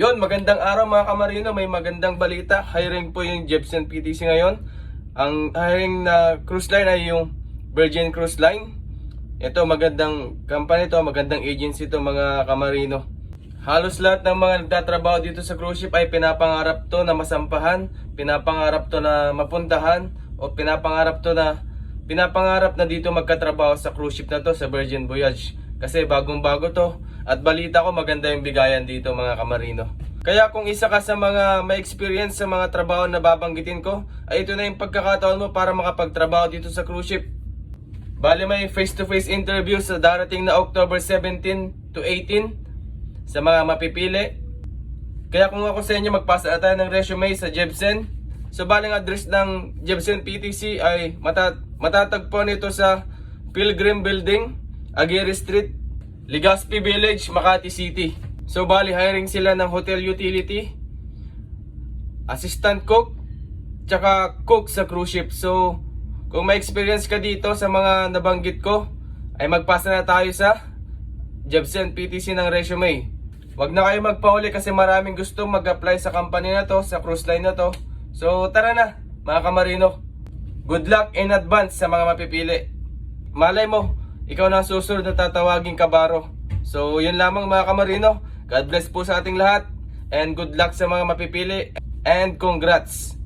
Yon, magandang araw mga kamarino, may magandang balita. Hiring po yung Jebsen PTC ngayon. Ang hiring na cruise line ay yung Virgin Cruise Line. Ito magandang company to, magandang agency to mga kamarino. Halos lahat ng mga nagtatrabaho dito sa cruise ship ay pinapangarap to na masampahan, pinapangarap to na mapuntahan, o pinapangarap to na pinapangarap na dito magkatrabaho sa cruise ship na to sa Virgin Voyage. Kasi bagong bago to at balita ko maganda yung bigayan dito mga kamarino. Kaya kung isa ka sa mga may experience sa mga trabaho na babanggitin ko, ay ito na yung pagkakataon mo para makapagtrabaho dito sa cruise ship. Bali may face-to-face interview sa darating na October 17 to 18 sa mga mapipili. Kaya kung ako sa inyo magpasa na tayo ng resume sa Jebsen. So baling address ng Jebsen PTC ay matat matatagpuan nito sa Pilgrim Building, Aguirre Street, Legazpi Village, Makati City. So bali hiring sila ng hotel utility, assistant cook, tsaka cook sa cruise ship. So kung may experience ka dito sa mga nabanggit ko, ay magpasa na tayo sa Jebsen PTC ng resume. Huwag na kayo magpauli kasi maraming gusto mag-apply sa company na to, sa cruise line na to. So tara na, mga kamarino. Good luck in advance sa mga mapipili. Malay mo, ikaw na susunod na tatawaging kabaro. So yun lamang mga kamarino. God bless po sa ating lahat. And good luck sa mga mapipili. And congrats!